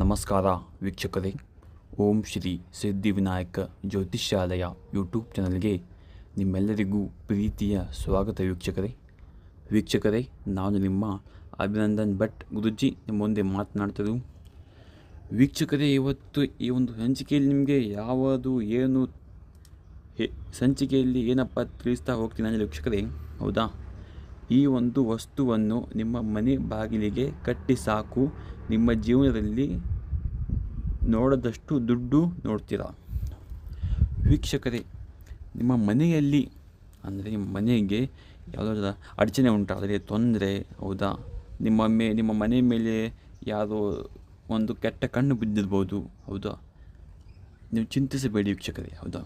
ನಮಸ್ಕಾರ ವೀಕ್ಷಕರೇ. ಓಂ ಶ್ರೀ ಸಿದ್ಧಿವಿನಾಯಕ ಜ್ಯೋತಿಷ್ಯಾಲಯ ಯೂಟ್ಯೂಬ್ ಚಾನಲ್ಗೆ ನಿಮ್ಮೆಲ್ಲರಿಗೂ ಪ್ರೀತಿಯ ಸ್ವಾಗತ ವೀಕ್ಷಕರೇ. ವೀಕ್ಷಕರೇ, ನಾನು ನಿಮ್ಮ ಅಭಿನಂದನ್ ಭಟ್ ಗುರುಜಿ, ನಿಮ್ಮ ಮುಂದೆ ಮಾತನಾಡ್ತಿದ್ದು ವೀಕ್ಷಕರೇ, ಇವತ್ತು ಈ ಒಂದು ಸಂಚಿಕೆಯಲ್ಲಿ ನಿಮಗೆ ಯಾವುದು, ಏನು ಸಂಚಿಕೆಯಲ್ಲಿ ಏನಪ್ಪ ತಿಳಿಸ್ತಾ ಹೋಗ್ತೀನಿ ಅಂದರೆ ವೀಕ್ಷಕರೇ, ಹೌದಾ? ಈ ಒಂದು ವಸ್ತುವನ್ನು ನಿಮ್ಮ ಮನೆ ಬಾಗಿಲಿಗೆ ಕಟ್ಟಿ ಸಾಕು. ನಿಮ್ಮ ಜೀವನದಲ್ಲಿ ನೋಡದಷ್ಟು ದುಡ್ಡು ನೋಡ್ತೀರ? ವೀಕ್ಷಕರೇ, ನಿಮ್ಮ ಮನೆಯಲ್ಲಿ, ಅಂದರೆ ನಿಮ್ಮ ಮನೆಗೆ ಯಾವುದಾದ್ರು ಅಡಚಣೆ ಉಂಟಾದರೆ ತೊಂದರೆ, ಹೌದಾ? ನಿಮ್ಮ ಮೇ, ನಿಮ್ಮ ಮನೆ ಮೇಲೆ ಯಾರೋ ಒಂದು ಕೆಟ್ಟ ಕಣ್ಣು ಬಿದ್ದಿರ್ಬೋದು, ಹೌದಾ? ನೀವು ಚಿಂತಿಸಬೇಡಿ ವೀಕ್ಷಕರೇ, ಹೌದಾ?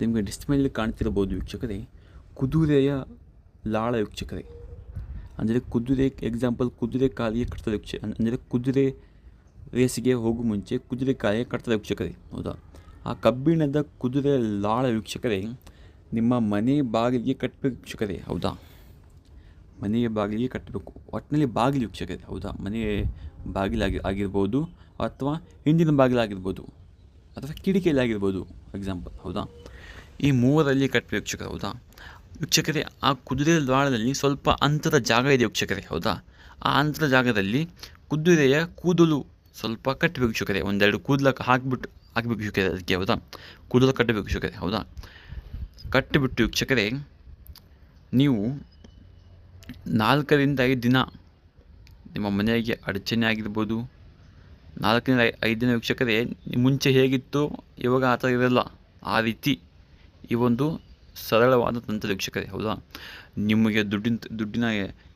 ನಿಮಗೆ ಡಿಸ್ಪ್ಲೇಲಿ ಕಾಣ್ತಿರ್ಬೋದು ವೀಕ್ಷಕರೇ. ಕುದುರೆಯ ಲಾಳ ವೀಕ್ಷಕರೇ ಅಂದರೆ ಕುದುರೆ ಎಕ್ಸಾಂಪಲ್ ಕುದುರೆ ಕಾಲಿಗೆ ಕಟ್ಟದ ವೀಕ್ಷ ಅಂದರೆ ಕುದುರೆ ರೇಸಿಗೆ ಹೋಗೋ ಮುಂಚೆ ಕುದುರೆ ಕಾಲಿಗೆ ಕಟ್ತದೆ ವೀಕ್ಷಕರೇ ಹೌದಾ? ಆ ಕಬ್ಬಿಣದ ಕುದುರೆ ಲಾಳ ವೀಕ್ಷಕರೇ ನಿಮ್ಮ ಮನೆ ಬಾಗಿಲಿಗೆ ಕಟ್ಟಬೇಕು ವೀಕ್ಷಕರೇ ಹೌದಾ? ಮನೆಯ ಬಾಗಿಲಿಗೆ ಕಟ್ಟಬೇಕು. ಒಟ್ಟಿನಲ್ಲಿ ಬಾಗಿಲು ವೀಕ್ಷಕರೇ ಹೌದಾ? ಮನೆ ಬಾಗಿಲಾಗಿ ಆಗಿರ್ಬೋದು ಅಥವಾ ಹಿಂದಿನ ಬಾಗಿಲಾಗಿರ್ಬೋದು ಅಥವಾ ಕಿಡಿಕೆಯಲ್ಲಿ ಆಗಿರ್ಬೋದು ಎಕ್ಸಾಂಪಲ್ ಹೌದಾ? ಈ ಮೂವರಲ್ಲಿ ಕಟ್ಟಬೇಕು ವೀಕ್ಷಕರೇ ಹೌದಾ? ವೀಕ್ಷಕರೇ, ಆ ಕುದುರೆ ದ್ವಾರದಲ್ಲಿ ಸ್ವಲ್ಪ ಅಂತರ ಜಾಗ ಇದೆ ವೀಕ್ಷಕರೇ, ಹೌದಾ? ಆ ಅಂತರ ಜಾಗದಲ್ಲಿ ಕುದುರೆಯ ಕೂದಲು ಸ್ವಲ್ಪ ಕಟ್ಟಬೇಕು ವೀಕ್ಷಕರೇ, ಒಂದೆರಡು ಕೂದಲಕ್ಕೆ ಹಾಕಿಬಿಟ್ಟು, ಹಾಕಬೇಕು ವೀಕ್ಷಕರೇ ಅದಕ್ಕೆ, ಹೌದಾ? ಕೂದಲು ಕಟ್ಟಬೇಕು ವೀಕ್ಷಕರೇ, ಹೌದಾ? ಕಟ್ಟಿಬಿಟ್ಟು ವೀಕ್ಷಕರೇ, ನೀವು ನಾಲ್ಕರಿಂದ ಐದು ದಿನ ನಿಮ್ಮ ಮನೆಗೆ ಅಡಚಣೆ ಆಗಿರ್ಬೋದು, ನಾಲ್ಕರಿಂದ ಐದು ದಿನ ವೀಕ್ಷಕರೇ, ಮುಂಚೆ ಹೇಗಿತ್ತು ಇವಾಗ ಆ ಥರ ಇರಲ್ಲ. ಆ ರೀತಿ ಈ ಒಂದು ಸರಳವಾದ ತಂತ್ರ ವೀಕ್ಷಕರೇ, ಹೌದಾ? ನಿಮಗೆ ದುಡ್ಡಿನ ದುಡ್ಡಿನ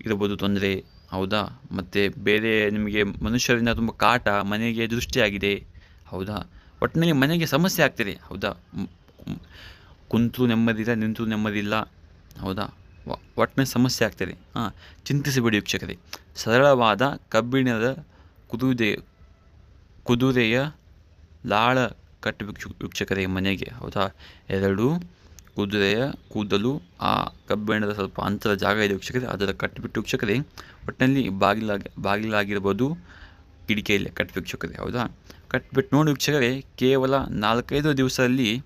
ಇರಬಹುದು ತೊಂದರೆ, ಹೌದಾ? ಮತ್ತು ಬೇರೆ ನಿಮಗೆ ಮನುಷ್ಯರಿಂದ ತುಂಬ ಕಾಟ, ಮನೆಗೆ ದೃಷ್ಟಿಯಾಗಿದೆ ಹೌದಾ? ಒಟ್ಟಿನಲ್ಲಿ ಮನೆಗೆ ಸಮಸ್ಯೆ ಆಗ್ತಿದೆ, ಹೌದಾ? ಕುಂತು ನೆಮ್ಮದಿಲ್ಲ ನಿಂತು ನೆಮ್ಮದಿಲ್ಲ ಹೌದಾ? ಒಟ್ಟಿನಲ್ಲಿ ಸಮಸ್ಯೆ ಆಗ್ತದೆ. ಹಾಂ, ಚಿಂತಿಸಿಬಿಡಿ ವೀಕ್ಷಕರೇ. ಸರಳವಾದ ಕಬ್ಬಿಣದ ಕುದುರೆ ಕುದುರೆಯ ಲಾಳ ಕಟ್ಟು ವೀಕ್ಷಕರೇ ಮನೆಗೆ, ಹೌದಾ? ಎರಡು ಕುದುರೆಯ ಕೂದಲು ಆ ಕಬ್ಬಿಣದ ಸ್ವಲ್ಪ ಅಂತರ ಜಾಗ ಇದೆ ವೀಕ್ಷಕರೇ, ಅದರ ಕಟ್ಟಿಬಿಟ್ಟು ವೀಕ್ಷಕರೇ ಒಟ್ಟಿನಲ್ಲಿ ಬಾಗಿಲಾಗಿ, ಬಾಗಿಲಾಗಿರ್ಬೋದು ಕಿಡಿಕೆಯಲ್ಲಿ ಕಟ್ಟಿ ವೀಕ್ಷಕರೇ, ಹೌದಾ? ಕಟ್ಬಿಟ್ಟು ನೋಡಿ ವೀಕ್ಷಕರೇ, ಕೇವಲ ನಾಲ್ಕೈದು ದಿವಸದಲ್ಲಿ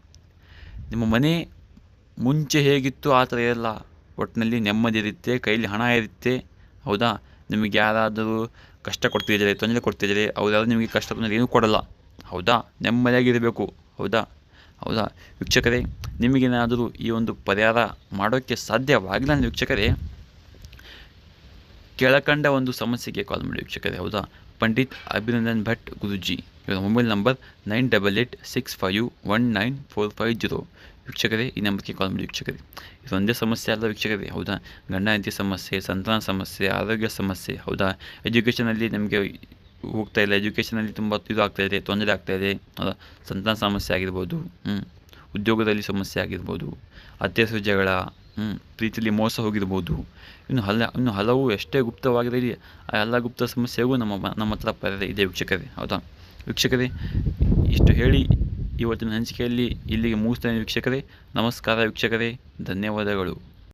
ನಿಮ್ಮ ಮನೆ ಮುಂಚೆ ಹೇಗಿತ್ತು, ಆ ಥರ ಇರಲ್ಲ ಒಟ್ಟಿನಲ್ಲಿ ನೆಮ್ಮದಿ ಇರುತ್ತೆ, ಕೈಯಲ್ಲಿ ಹಣ ಇರುತ್ತೆ, ಹೌದಾ? ನಿಮಗೆ ಯಾರಾದರೂ ಕಷ್ಟ ಕೊಡ್ತಿದ್ದಾರೆ, ತೊಂದರೆ ಕೊಡ್ತಿದ್ದಾರೆ, ಅವರಾದ್ರೂ ನಿಮಗೆ ಕಷ್ಟ ತೊಂದರೆ ಏನೂ ಕೊಡಲ್ಲ, ಹೌದಾ? ನೆಮ್ಮದಿಯಾಗಿರಬೇಕು, ಹೌದಾ? ಹೌದಾ? ವೀಕ್ಷಕರೇ, ನಿಮಗೇನಾದರೂ ಈ ಒಂದು ಪರಿಹಾರ ಮಾಡೋಕ್ಕೆ ಸಾಧ್ಯವಾಗಿಲ್ಲ ಅಂದರೆ ವೀಕ್ಷಕರೇ, ಕೆಳಕಂಡ ಒಂದು ಸಮಸ್ಯೆಗೆ ಕಾಲ್ ಮಾಡಿ ವೀಕ್ಷಕರೇ, ಹೌದಾ? ಪಂಡಿತ್ ಅಭಿನಂದನ್ ಭಟ್ ಗುರುಜಿ, ಇವರ mobile number nine double eight six five one nine four five zero. ವೀಕ್ಷಕರೇ, ಈ ನಂಬರ್ಗೆ ಕಾಲ್ ಮಾಡಿ ವೀಕ್ಷಕರೇ. ಇದೊಂದೇ ಸಮಸ್ಯೆ ಅಲ್ಲ ವೀಕ್ಷಕರೇ, ಹೌದಾ? ಗಂಡ ಹೆಂಡತಿ ಸಮಸ್ಯೆ, ಸಂತಾನ ಸಮಸ್ಯೆ, ಆರೋಗ್ಯ ಸಮಸ್ಯೆ, ಹೌದಾ? ಎಜುಕೇಷನಲ್ಲಿ ನಮಗೆ ಹೋಗ್ತಾ ಇಲ್ಲ ಎಜುಕೇಷನಲ್ಲಿ ತುಂಬ ಇದು ಆಗ್ತಾಯಿದೆ ತೊಂದರೆ ಆಗ್ತಾ ಇದೆ. ಸಂತಾನ ಸಮಸ್ಯೆ ಆಗಿರ್ಬೋದು ಉದ್ಯೋಗದಲ್ಲಿ ಸಮಸ್ಯೆ ಆಗಿರ್ಬೋದು ಅತ್ತೆ ಜಗಳ ಪ್ರೀತಿಲಿ ಮೋಸ ಹೋಗಿರ್ಬೋದು. ಇನ್ನು ಹಲ ಇನ್ನು ಹಲವು ಎಷ್ಟೇ ಗುಪ್ತವಾಗಿರಲಿ, ಆ ಎಲ್ಲ ಗುಪ್ತ ಸಮಸ್ಯೆಗೂ ನಮ್ಮ ನಮ್ಮ ಹತ್ರ ಪರದೆ ಇದೆ ವೀಕ್ಷಕರೇ, ಹೌದಾ? ವೀಕ್ಷಕರೇ, ಇಷ್ಟು ಹೇಳಿ ಇವತ್ತಿನ ಹಂಚಿಕೆಯಲ್ಲಿ ಇಲ್ಲಿಗೆ ಮುಗಿಸ್ತೇನೆ ವೀಕ್ಷಕರೇ. ನಮಸ್ಕಾರ ವೀಕ್ಷಕರೇ, ಧನ್ಯವಾದಗಳು.